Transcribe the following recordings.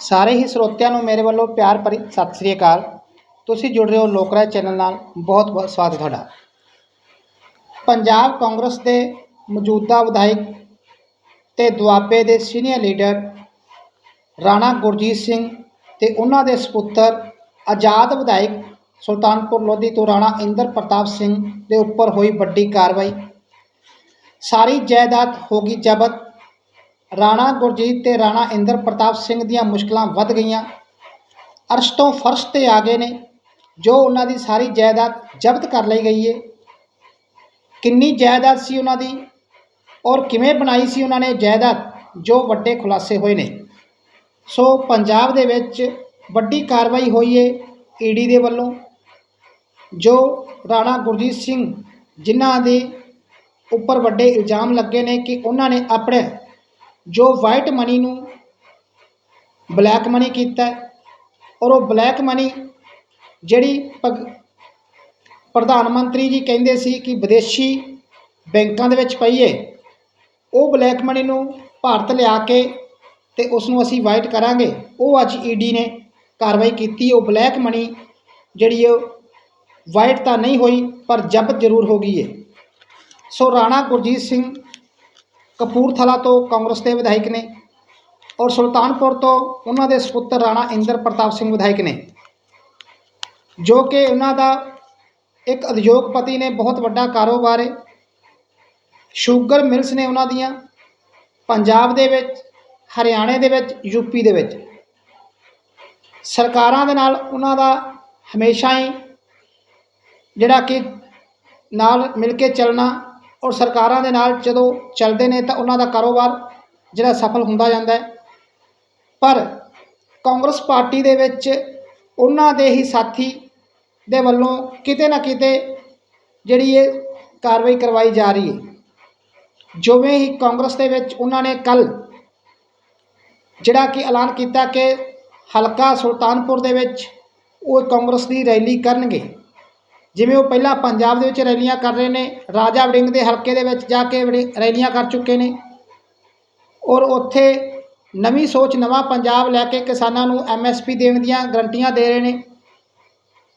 ਸਾਰੇ ਹੀ ਸਰੋਤਿਆਂ ਨੂੰ ਮੇਰੇ ਵੱਲੋਂ ਪਿਆਰ ਭਰੀ ਸਤਿ ਸ੍ਰੀ ਅਕਾਲ। ਤੁਸੀਂ ਜੁੜ ਰਹੇ ਹੋ ਲੋਕਰਾਜ ਚੈਨਲ ਨਾਲ। ਬਹੁਤ ਬਹੁਤ ਸਵਾਗਤ ਹੈ ਤੁਹਾਡਾ। ਪੰਜਾਬ ਕਾਂਗਰਸ ਦੇ ਮੌਜੂਦਾ ਵਿਧਾਇਕ ਤੇ ਦੁਆਬੇ ਦੇ ਸੀਨੀਅਰ ਲੀਡਰ ਰਾਣਾ ਗੁਰਜੀਤ ਸਿੰਘ ਤੇ ਉਹਨਾਂ ਦੇ ਸੁਪੁੱਤਰ ਆਜ਼ਾਦ ਵਿਧਾਇਕ ਸੁਲਤਾਨਪੁਰ ਲੋਧੀ ਤੋਂ ਰਾਣਾ ਇੰਦਰ ਪ੍ਰਤਾਪ ਸਿੰਘ ਦੇ ਉੱਪਰ ਹੋਈ ਵੱਡੀ ਕਾਰਵਾਈ। ਸਾਰੀ ਜਾਇਦਾਦ ਹੋ ਗਈ ਜ਼ਬਤ। ਰਾਣਾ ਗੁਰਜੀਤ ਤੇ ਰਾਣਾ ਇੰਦਰ ਪ੍ਰਤਾਪ ਸਿੰਘ ਦੀਆਂ ਮੁਸ਼ਕਲਾਂ ਵੱਧ ਗਈਆਂ। ਅਰਸ਼ ਤੋਂ ਫਰਸ਼ ਤੇ ਆ ਗਏ ਨੇ, ਜੋ ਉਹਨਾਂ ਦੀ ਸਾਰੀ ਜਾਇਦਾਦ ਜ਼ਬਤ ਕਰ ਲਈ ਗਈ ਹੈ ਕਿੰਨੀ ਜਾਇਦਾਦ ਸੀ ਉਹਨਾਂ ਦੀ ਔਰ ਕਿਵੇਂ ਬਣਾਈ ਸੀ ਉਹਨਾਂ ਨੇ ਜਾਇਦਾਦ, ਜੋ ਵੱਡੇ ਖੁਲਾਸੇ ਹੋਏ ਨੇ। ਸੋ ਪੰਜਾਬ ਦੇ ਵਿੱਚ ਵੱਡੀ ਕਾਰਵਾਈ ਹੋਈ ਹੈ ਈਡੀ ਦੇ ਵੱਲੋਂ, ਜੋ ਰਾਣਾ ਗੁਰਜੀਤ ਸਿੰਘ ਜਿਨ੍ਹਾਂ ਦੇ ਉੱਪਰ ਵੱਡੇ ਇਲਜ਼ਾਮ ਲੱਗੇ ਨੇ ਕਿ ਉਹਨਾਂ ਨੇ ਆਪਣੇ ਜੋ ਵਾਈਟ ਮਨੀ ਨੂੰ ਬਲੈਕ ਮਨੀ ਕੀਤਾ ਔਰ ਉਹ ਬਲੈਕ ਮਨੀ ਜਿਹੜੀ ਭਗ- ਪ੍ਰਧਾਨ ਮੰਤਰੀ ਜੀ ਕਹਿੰਦੇ ਸੀ ਕਿ ਵਿਦੇਸ਼ੀ ਬੈਂਕਾਂ ਦੇ ਵਿੱਚ ਪਈ ਹੈ ਉਹ ਬਲੈਕ ਮਨੀ ਨੂੰ ਭਾਰਤ ਲਿਆ ਕੇ ਤੇ ਉਸ ਨੂੰ ਅਸੀਂ ਵਾਈਟ ਕਰਾਂਗੇ। ਉਹ ਅੱਜ ਈਡੀ ਨੇ ਕਾਰਵਾਈ ਕੀਤੀ, ਉਹ ਬਲੈਕ ਮਨੀ ਜਿਹੜੀ ਉਹ ਵਾਈਟ ਤਾਂ ਨਹੀਂ ਹੋਈ, ਪਰ ਜ਼ਬਤ ਜ਼ਰੂਰ ਹੋ ਗਈ ਹੈ। ਸੋ ਰਾਣਾ ਗੁਰਜੀਤ ਸਿੰਘ ਕਪੂਰਥਲਾ ਤੋਂ ਕਾਂਗਰਸ ਦੇ ਵਿਧਾਇਕ ਨੇ ਔਰ ਸੁਲਤਾਨਪੁਰ ਤੋਂ ਉਹਨਾਂ ਦੇ ਸੁਪੁੱਤਰ ਰਾਣਾ ਇੰਦਰ ਪ੍ਰਤਾਪ ਸਿੰਘ ਵਿਧਾਇਕ ਨੇ, ਜੋ ਕਿ ਉਹਨਾਂ ਦਾ ਇੱਕ ਉਦਯੋਗਪਤੀ ਨੇ, ਬਹੁਤ ਵੱਡਾ ਕਾਰੋਬਾਰ ਹੈ ਸ਼ੂਗਰ ਮਿਲਸ ਨੇ ਉਹਨਾਂ ਦੀਆਂ, ਪੰਜਾਬ ਦੇ ਵਿੱਚ, ਹਰਿਆਣੇ ਦੇ ਵਿੱਚ ਯੂਪੀ ਦੇ ਵਿੱਚ। ਸਰਕਾਰਾਂ ਦੇ ਨਾਲ ਉਹਨਾਂ ਦਾ ਹਮੇਸ਼ਾ ਹੀ ਜਿਹੜਾ ਕਿ ਨਾਲ ਮਿਲ ਕੇ ਚੱਲਣਾ ਔਰ ਸਰਕਾਰਾਂ ਦੇ ਨਾਲ ਜਦੋਂ ਚੱਲਦੇ ਨੇ ਤਾਂ ਉਹਨਾਂ ਦਾ ਕਾਰੋਬਾਰ ਜਿਹੜਾ ਸਫਲ ਹੁੰਦਾ ਜਾਂਦਾ ਹੈ। ਪਰ ਕਾਂਗਰਸ ਪਾਰਟੀ ਦੇ ਵਿੱਚ ਉਹਨਾਂ ਦੇ ਹੀ ਸਾਥੀ ਦੇ ਵੱਲੋਂ ਕਿਤੇ ਨਾ ਕਿਤੇ ਜਿਹੜੀ ਇਹ ਕਾਰਵਾਈ ਕਰਵਾਈ ਜਾ ਰਹੀ ਹੈ। ਜਿਵੇਂ ਹੀ ਕਾਂਗਰਸ ਦੇ ਵਿੱਚ ਉਹਨਾਂ ਨੇ ਕੱਲ ਜਿਹੜਾ ਕਿ ਐਲਾਨ ਕੀਤਾ ਕਿ ਹਲਕਾ ਸੁਲਤਾਨਪੁਰ ਦੇ ਵਿੱਚ ਉਹ ਕਾਂਗਰਸ ਦੀ ਰੈਲੀ ਕਰਨਗੇ ਜਿਵੇਂ ਉਹ ਪਹਿਲਾਂ ਪੰਜਾਬ ਦੇ ਵਿੱਚ ਰੈਲੀਆਂ ਕਰ ਰਹੇ ਨੇ, ਰਾਜਾ ਵੜਿੰਗ ਦੇ ਹਲਕੇ ਦੇ ਵਿੱਚ ਜਾ ਕੇ ਵੜੀ- ਰੈਲੀਆਂ ਕਰ ਚੁੱਕੇ ਨੇ। ਔਰ ਉੱਥੇ ਨਵੀਂ ਸੋਚ, ਨਵਾਂ ਪੰਜਾਬ ਲੈ ਕੇ ਕਿਸਾਨਾਂ ਨੂੰ ਐਮਐਸਪੀ ਦੇਣ ਦੀਆਂ ਗਰੰਟੀਆਂ ਦੇ ਰਹੇ ਨੇ।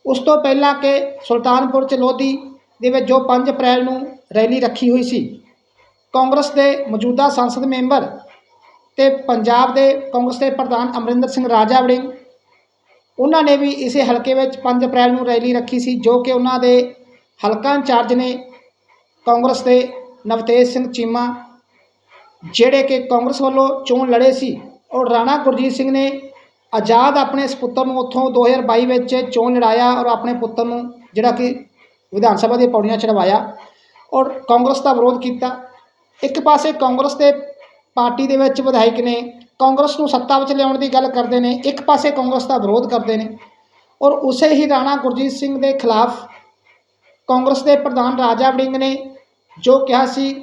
ਉਸ ਤੋਂ ਪਹਿਲਾਂ ਕਿ ਸੁਲਤਾਨਪੁਰ ਚ ਲੋਧੀ ਦੇ ਵਿੱਚ ਜੋ 5 ਅਪ੍ਰੈਲ ਨੂੰ ਰੈਲੀ ਰੱਖੀ ਹੋਈ ਸੀ, ਕਾਂਗਰਸ ਦੇ ਮੌਜੂਦਾ ਸੰਸਦ ਮੈਂਬਰ ਤੇ ਪੰਜਾਬ ਦੇ ਕਾਂਗਰਸ ਦੇ ਪ੍ਰਧਾਨ ਅਮਰਿੰਦਰ ਸਿੰਘ ਰਾਜਾ ਵੜਿੰਗ ਉਹਨਾਂ ਨੇ ਵੀ ਇਸੇ ਹਲਕੇ ਵਿੱਚ 5 ਅਪ੍ਰੈਲ ਨੂੰ ਰੈਲੀ ਰੱਖੀ ਸੀ, ਜੋ ਕਿ ਉਹਨਾਂ ਦੇ ਹਲਕਾ ਇੰਚਾਰਜ ਨੇ ਕਾਂਗਰਸ ਦੇ ਨਵਤੇਜ ਸਿੰਘ ਚੀਮਾ, ਜਿਹੜੇ ਕਿ ਕਾਂਗਰਸ ਵੱਲੋਂ ਚੋਣ ਲੜੇ ਸੀ, ਔਰ ਰਾਣਾ ਗੁਰਜੀਤ ਸਿੰਘ ਨੇ ਆਜ਼ਾਦ ਆਪਣੇ ਇਸ ਪੁੱਤਰ ਨੂੰ ਉੱਥੋਂ 2022 ਵਿੱਚ ਚੋਣ ਲੜਾਇਆ ਔਰ ਆਪਣੇ ਪੁੱਤਰ ਨੂੰ ਜਿਹੜਾ ਕਿ ਵਿਧਾਨ ਸਭਾ ਦੀਆਂ ਪੌੜੀਆਂ ਚੜਵਾਇਆ ਔਰ ਕਾਂਗਰਸ ਦਾ ਵਿਰੋਧ ਕੀਤਾ। ਇੱਕ ਪਾਸੇ ਕਾਂਗਰਸ ਦੇ ਪਾਰਟੀ ਦੇ ਵਿੱਚ ਵਿਧਾਇਕ ਨੇ ਕਾਂਗਰਸ ਨੂੰ ਸੱਤਾ ਵਿੱਚ ਲਿਆਉਣ ਦੀ ਗੱਲ ਕਰਦੇ ਨੇ, ਇੱਕ ਪਾਸੇ ਕਾਂਗਰਸ ਦਾ ਵਿਰੋਧ ਕਰਦੇ ਨੇ ਔਰ ਉਸੇ ਹੀ ਰਾਣਾ ਗੁਰਜੀਤ ਸਿੰਘ ਦੇ ਖਿਲਾਫ ਕਾਂਗਰਸ ਦੇ ਪ੍ਰਧਾਨ ਰਾਜਾ ਵੜਿੰਗ ਨੇ ਜੋ ਕਿਹਾ ਸੀ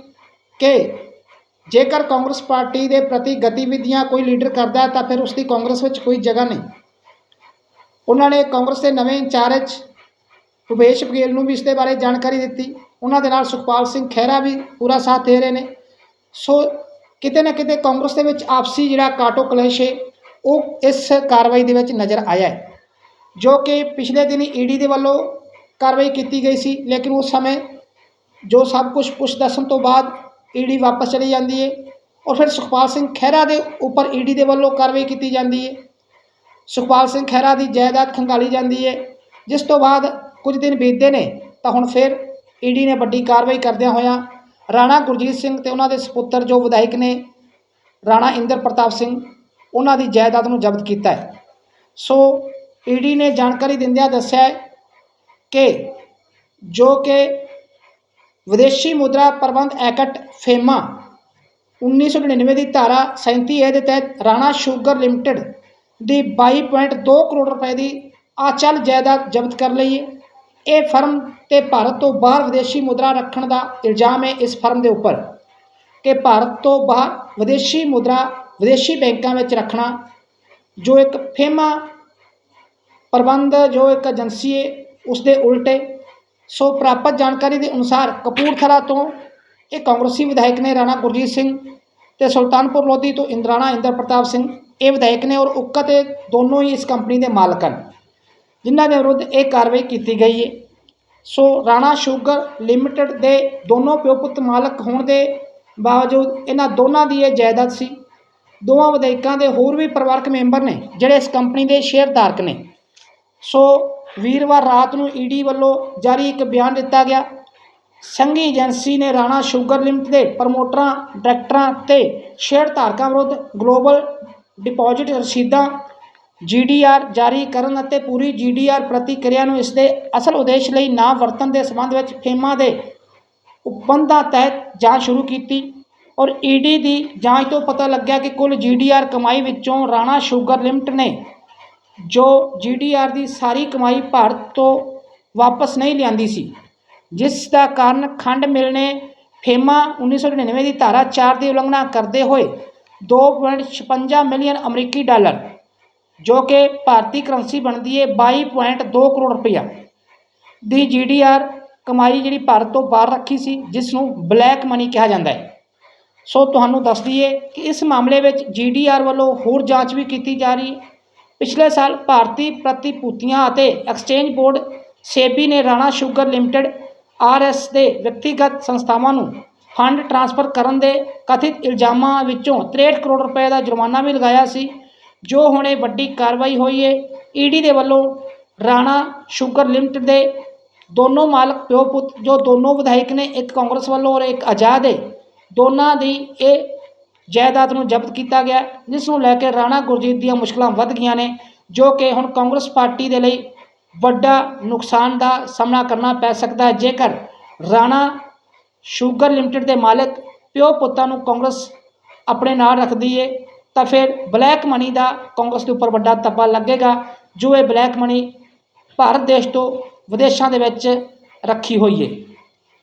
ਕਿ ਜੇਕਰ ਕਾਂਗਰਸ ਪਾਰਟੀ ਦੇ ਪ੍ਰਤੀ ਗਤੀਵਿਧੀਆਂ ਕੋਈ ਲੀਡਰ ਕਰਦਾ ਹੈ ਤਾਂ ਫਿਰ ਉਸ ਦੀ ਕਾਂਗਰਸ ਵਿੱਚ ਕੋਈ ਜਗ੍ਹਾ ਨਹੀਂ। ਉਹਨਾਂ ਨੇ ਕਾਂਗਰਸ ਦੇ ਨਵੇਂ ਇੰਚਾਰਜ ਭੁਪੇਸ਼ ਬਘੇਲ ਨੂੰ ਵੀ ਇਸ ਦੇ ਬਾਰੇ ਜਾਣਕਾਰੀ ਦਿੱਤੀ। ਉਹਨਾਂ ਦੇ ਨਾਲ ਸੁਖਪਾਲ ਸਿੰਘ ਖਹਿਰਾ ਵੀ ਪੂਰਾ ਸਾਥ ਦੇ ਰਹੇ ਨੇ। ਸੋ ਕਿਤੇ ਨਾ ਕਿਤੇ ਕਾਂਗਰਸ ਦੇ ਵਿੱਚ ਆਪਸੀ ਜਿਹੜਾ ਕਾਟੋ ਕਲੇਸ਼ ਹੈ, ਉਹ ਇਸ ਕਾਰਵਾਈ ਦੇ ਵਿੱਚ ਨਜ਼ਰ ਆਇਆ ਹੈ, ਜੋ ਕਿ ਪਿਛਲੇ ਦਿਨ ਈਡੀ ਦੇ ਵੱਲੋਂ ਕਾਰਵਾਈ ਕੀਤੀ ਗਈ ਸੀ, ਲੇਕਿਨ ਉਸ ਸਮੇਂ ਜੋ ਸਭ ਕੁਝ ਪੁੱਛ ਦੱਸਣ ਤੋਂ ਬਾਅਦ ਈਡੀ ਵਾਪਸ ਚਲੀ ਜਾਂਦੀ ਹੈ ਔਰ ਫਿਰ ਸੁਖਪਾਲ ਸਿੰਘ ਖਹਿਰਾ ਦੇ ਉੱਪਰ ਈਡੀ ਦੇ ਵੱਲੋਂ ਕਾਰਵਾਈ ਕੀਤੀ ਜਾਂਦੀ ਹੈ। ਸੁਖਪਾਲ ਸਿੰਘ ਖਹਿਰਾ ਦੀ ਜਾਇਦਾਦ ਖੰਗਾਲੀ ਜਾਂਦੀ ਹੈ, ਜਿਸ ਤੋਂ ਬਾਅਦ ਕੁਝ ਦਿਨ ਬੀਤਦੇ ਨੇ, ਤਾਂ ਹੁਣ ਫਿਰ ਈਡੀ ਨੇ ਵੱਡੀ ਕਾਰਵਾਈ ਕਰਦਿਆਂ ਹੋਇਆਂ ਰਾਣਾ ਗੁਰਜੀਤ ਸਿੰਘ ਤੇ ਉਹਨਾਂ ਦੇ ਸੁਪੁੱਤਰ ਜੋ ਵਿਧਾਇਕ ਨੇ, ਰਾਣਾ ਇੰਦਰ ਪ੍ਰਤਾਪ ਸਿੰਘ, ਉਹਨਾਂ ਦੀ ਜਾਇਦਾਦ ਨੂੰ ਜ਼ਬਤ ਕੀਤਾ ਹੈ। ਸੋ ਈਡੀ ਨੇ ਜਾਣਕਾਰੀ ਦਿੰਦਿਆਂ ਦੱਸਿਆ ਕਿ ਜੋ ਕਿ ਵਿਦੇਸ਼ੀ ਮੁਦਰਾ ਪ੍ਰਬੰਧ ਐਕਟ ਫੇਮਾ 1999 ਦੀ ਧਾਰਾ 37 ਏ ਦੇ ਤਹਿਤ ਰਾਣਾ ਸ਼ੂਗਰ ਲਿਮਟਿਡ ਦੀ 22.2 ਕਰੋੜ ਰੁਪਏ ਦੀ ਆਚਲ ਜਾਇਦਾਦ ਜ਼ਬਤ ਕਰ ਲਈ ਹੈ। ਇਹ ਫਰਮ ਤੇ ਭਾਰਤ ਤੋਂ ਬਾਹਰ ਵਿਦੇਸ਼ੀ ਮੁਦਰਾ ਰੱਖਣ ਦਾ ਇਲਜ਼ਾਮ ਹੈ ਇਸ ਫਰਮ ਦੇ ਉੱਪਰ ਕਿ ਭਾਰਤ ਤੋਂ ਬਾਹਰ ਵਿਦੇਸ਼ੀ ਮੁਦਰਾ ਵਿਦੇਸ਼ੀ ਬੈਂਕਾਂ ਵਿੱਚ ਰੱਖਣਾ ਜੋ ਇੱਕ ਫੇਮਾ ਪ੍ਰਬੰਧ, ਜੋ ਇੱਕ ਏਜੰਸੀ ਹੈ ਉਸ ਦੇ ਉਲਟੇ ਸੋ ਪ੍ਰਾਪਤ ਜਾਣਕਾਰੀ ਦੇ ਅਨੁਸਾਰ ਕਪੂਰਥਲਾ ਤੋਂ ਇਹ ਕਾਂਗਰਸੀ ਵਿਧਾਇਕ ਨੇ ਰਾਣਾ ਗੁਰਜੀਤ ਸਿੰਘ ਤੇ ਸੁਲਤਾਨਪੁਰ ਲੋਧੀ ਤੋਂ ਇੰਦਰਾਣਾ ਇੰਦਰ ਪ੍ਰਤਾਪ ਸਿੰਘ, ਇਹ ਵਿਧਾਇਕ ਨੇ ਔਰ ਉਕਤ ਇਹ ਦੋਨੋਂ ਹੀ ਇਸ ਕੰਪਨੀ ਦੇ ਮਾਲਕ ਹਨ। ਜਿਨ੍ਹਾਂ ਦੇ ਵਿਰੁੱਧ ਇਹ ਕਾਰਵਾਈ ਕੀਤੀ ਗਈ ਹੈ। ਸੋ ਰਾਣਾ ਸ਼ੂਗਰ ਲਿਮਟਿਡ ਦੇ ਦੋਨੋਂ ਪਿਓ ਪੁੱਤ ਮਾਲਕ ਹੋਣ ਦੇ ਬਾਵਜੂਦ ਇਹਨਾਂ ਦੋਨਾਂ ਦੀ ਇਹ ਜਾਇਦਾਦ ਸੀ। ਦੋਵਾਂ ਵਿਧਾਇਕਾਂ ਦੇ ਹੋਰ ਵੀ ਪਰਿਵਾਰਕ ਮੈਂਬਰ ਨੇ, ਜਿਹੜੇ ਇਸ ਕੰਪਨੀ ਦੇ ਸ਼ੇਅਰਧਾਰਕ ਨੇ। ਸੋ ਵੀਰਵਾਰ ਰਾਤ ਨੂੰ ਈਡੀ ਵੱਲੋਂ ਜਾਰੀ ਇੱਕ ਬਿਆਨ ਦਿੱਤਾ ਗਿਆ। ਸੰਘੀ ਏਜੰਸੀ ਨੇ ਰਾਣਾ ਸ਼ੂਗਰ ਲਿਮਟਿਡ ਦੇ ਪ੍ਰਮੋਟਰਾਂ, ਡਾਇਰੈਕਟਰਾਂ ਤੇ ਸ਼ੇਅਰ ਧਾਰਕਾਂ ਵਿਰੁੱਧ ਗਲੋਬਲ ਡਿਪੋਜ਼ਿਟ ਰਸੀਦਾਂ ਜੀਡੀਆਰ ਜਾਰੀ ਕਰਨ ਅਤੇ ਪੂਰੀ ਜੀਡੀਆਰ ਪ੍ਰਤੀਕਿਰਿਆ ਨੂੰ ਇਸ ਦੇ ਅਸਲ ਉਦੇਸ਼ ਲਈ ਨਾ ਵਰਤਣ ਦੇ ਸੰਬੰਧ ਵਿੱਚ ਫੇਮਾ ਦੇ ਉਪਬੰਧਾਂ ਤਹਿਤ ਜਾਂਚ ਸ਼ੁਰੂ ਕੀਤੀ ਔਰ ਈਡੀ ਦੀ ਜਾਂਚ ਤੋਂ ਪਤਾ ਲੱਗਿਆ ਕਿ ਕੁੱਲ ਜੀਡੀਆਰ ਕਮਾਈ ਵਿੱਚੋਂ ਰਾਣਾ ਸ਼ੂਗਰ ਲਿਮਟ ਨੇ ਜੋ ਜੀਡੀਆਰ ਦੀ ਸਾਰੀ ਕਮਾਈ ਭਾਰਤ ਤੋਂ ਵਾਪਸ ਨਹੀਂ ਲਿਆਂਦੀ ਸੀ, ਜਿਸ ਦਾ ਕਾਰਨ ਖੰਡ ਮਿਲ ਨੇ ਫੇਮਾ 1999 ਦੀ ਧਾਰਾ 4 ਦੀ ਉਲੰਘਣਾ ਕਰਦੇ ਹੋਏ 2.56 ਮਿਲੀਅਨ ਅਮਰੀਕੀ ਡਾਲਰ ਜੋ ਕਿ ਭਾਰਤੀ ਕਰੰਸੀ ਬਣਦੀ ਹੈ 22.2 ਕਰੋੜ ਰੁਪਈਆ ਦੀ ਜੀਡੀਆਰ ਕਮਾਈ ਜਿਹੜੀ ਭਾਰਤ ਤੋਂ ਬਾਹਰ ਰੱਖੀ ਸੀ ਜਿਸ ਨੂੰ ਬਲੈਕ ਮਨੀ ਕਿਹਾ ਜਾਂਦਾ ਹੈ। ਸੋ ਤੁਹਾਨੂੰ ਦੱਸ ਦਈਏ ਕਿ ਇਸ ਮਾਮਲੇ ਵਿੱਚ ਜੀਡੀਆਰ ਵੱਲੋਂ ਹੋਰ ਜਾਂਚ ਵੀ ਕੀਤੀ ਜਾ ਰਹੀ ਹੈ। ਪਿਛਲੇ ਸਾਲ ਭਾਰਤੀ ਪ੍ਰਤੀਭੂਤੀਆਂ ਅਤੇ ਐਕਸਚੇਂਜ ਬੋਰਡ ਸੇਬੀ ਨੇ ਰਾਣਾ ਸ਼ੂਗਰ ਲਿਮਟਿਡ ਆਰਐਸ ਦੇ ਵਿਅਕਤੀਗਤ ਸੰਸਥਾਵਾਂ ਨੂੰ ਫੰਡ ਟ੍ਰਾਂਸਫਰ ਕਰਨ ਦੇ ਕਥਿਤ ਇਲਜ਼ਾਮਾਂ ਵਿੱਚੋਂ 63 ਕਰੋੜ ਰੁਪਏ ਦਾ ਜੁਰਮਾਨਾ ਵੀ ਲਗਾਇਆ ਸੀ। ਜੋ ਹੁਣੇ ਵੱਡੀ ਕਾਰਵਾਈ ਹੋਈ ਹੈ ਈਡੀ ਦੇ ਵੱਲੋਂ ਰਾਣਾ ਸ਼ੂਗਰ ਲਿਮਟਿਡ ਦੇ ਦੋਨੋਂ ਮਾਲਕ, ਪਿਓ ਪੁੱਤ, ਜੋ ਦੋਨੋਂ ਵਿਧਾਇਕ ਨੇ, ਇੱਕ ਕਾਂਗਰਸ ਵੱਲੋਂ ਔਰ ਇੱਕ ਆਜ਼ਾਦ ਹੈ ਦੋਨਾਂ ਦੀ ਇਹ ਜਾਇਦਾਦ ਨੂੰ ਜ਼ਬਤ ਕੀਤਾ ਗਿਆ, ਜਿਸ ਨੂੰ ਲੈ ਕੇ ਰਾਣਾ ਗੁਰਜੀਤ ਦੀਆਂ ਮੁਸ਼ਕਲਾਂ ਵੱਧ ਗਈਆਂ ਨੇ, ਜੋ ਕਿ ਹੁਣ ਕਾਂਗਰਸ ਪਾਰਟੀ ਦੇ ਲਈ ਵੱਡਾ ਨੁਕਸਾਨ ਦਾ ਸਾਹਮਣਾ ਕਰਨਾ ਪੈ ਸਕਦਾ ਹੈ। ਜੇਕਰ ਰਾਣਾ ਸ਼ੂਗਰ ਲਿਮਟਿਡ ਦੇ ਮਾਲਕ, ਪਿਓ ਪੁੱਤਾਂ ਨੂੰ ਕਾਂਗਰਸ ਆਪਣੇ ਨਾਲ ਰੱਖਦੀ ਏ ਤਾਂ ਫਿਰ ਬਲੈਕ ਮਨੀ ਦਾ ਕਾਂਗਰਸ ਦੇ ਉੱਪਰ ਵੱਡਾ ਤੱਪਾ ਲੱਗੇਗਾ, ਜੋ ਇਹ ਬਲੈਕ ਮਨੀ ਭਾਰਤ ਦੇਸ਼ ਤੋਂ ਵਿਦੇਸ਼ਾਂ ਦੇ ਵਿੱਚ ਰੱਖੀ ਹੋਈ ਏ।